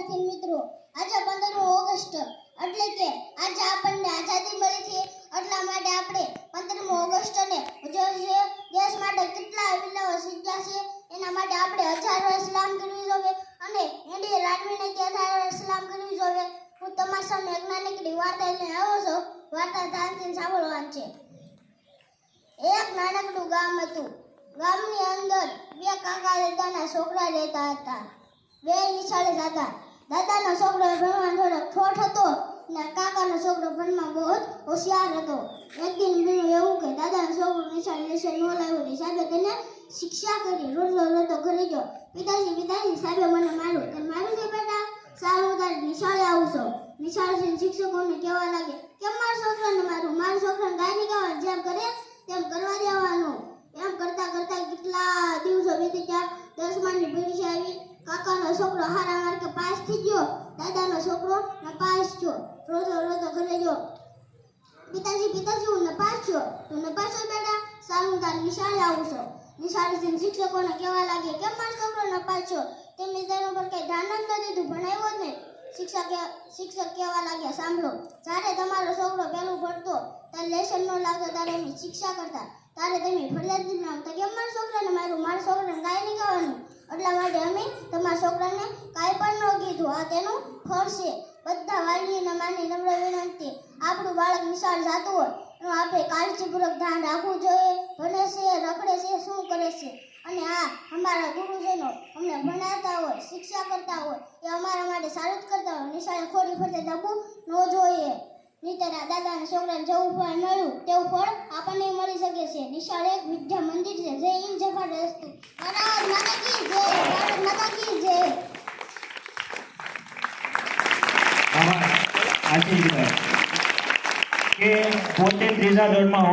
વિદ્યાર્થી મિત્રો, આજે પંદરમી ઓગસ્ટ, એટલે કે આજે આપણને આઝાદી મળી છે. એટલા માટે આપણે પંદરમી ઓગસ્ટને ઉજવીએ. દેશ માટે કેટલા વિપ્લવો સિદ્ધા છે, એના માટે આપણે હજાર વર્ષ સલામ કરવી જોઈએ અને ઇન્ડિયા લાડવીને કે હજાર વર્ષ સલામ કરવી જોઈએ. હું તમારા સામે એક નાનકડી વાર્તા લઈને આવ્યો છું. વાર્તા ધ્યાનથી સાંભળવાની છે. એક નાનકડું ગામ હતું. ગામની અંદર બે કાકા દાદાના છોકરા રહેતા હતા. બે નિશાળે જતા દાદાનો છોકરો ભણવામાં થોડો ઠોઠ હતો ને કાકાનો છોકરો ભણવામાં બહુ જ હોશિયાર હતો. એક દિન મેં એવું કે દાદાનો છોકરો નિશાળ નિશાળ ન લાવ્યો ને સાહેબે તેને શિક્ષા કરી, રોજ રોતો ઘરે ગયો. પિતાજી પિતાજી, સાહેબે મને મારું તે માર્યું છે બેટા? સારું તારે નિશાળે આવું છું. છે જઈને શિક્ષકોને કહેવા લાગે, કેમ મારા છોકરાને મારું મારા છોકરાને કાંઈ નહીં કહેવાનું જેમ કરે તેમ કરવા દેવાનું. એમ કરતાં કરતાં કેટલા દિવસો વીતી ગયા દસમાની પરીક્ષા આવી. કાકાનો છોકરો હારા માર્કે પાસ થઈ ગયો, દાદાનો છોકરો નપાસ થયો. રોતો રોતો ઘરે ગયો. પિતાજી પિતાજી હું નપાસ થયો. તું નપાસ છો બેટા, સારું તાર નિશાળે આવું છું. નિશાળે જઈને શિક્ષકોને કહેવા લાગે, કેમ મારો છોકરો નપાસ થયો? તેમને તેના ઉપર કંઈ ધ્યાન જ નથી તું ભણાવ્યો જ નહીં. શિક્ષક શિક્ષક કહેવા લાગ્યા, સાંભળો, જ્યારે તમારો છોકરો પહેલું ભણતો, ત્યારે લેસન ન લાગતો ત્યારે એમની શિક્ષા કરતા. તારે તમે ફરિયાદ ના તો કેમ મારા છોકરાને મારું મારા છોકરાને કાંઈ નહીં કહેવાનું એટલા માટે અમે તમારા છોકરાને કાંઈ પણ ન કીધું. આ તેનું ફળ છે. બધા વાલીને માની નમ્ર વિનંતી. આપણું બાળક નિશાળ જાતું હોય, એનું આપણે કાળજીપૂર્વક ધ્યાન રાખવું જોઈએ. ભણે છે, રખડે છે, શું કરે છે. અને આ અમારા ગુરુજનો અમને ભણાવતા હોય, શિક્ષા કરતા હોય, એ અમારા માટે સારું જ કરતા હોય. નિશાળે ખોરી ફરતે દબવું ન જોઈએ. નહીતર આ દાદાના છોકરાને જવું ફળ મળ્યું તેવું ફળ આપણને મળી શકે છે. નિશાળ એક વિદ્યા મંદિર છે. જય હિન્દ, જય કે પોતે ત્રીજા ધોરણમાં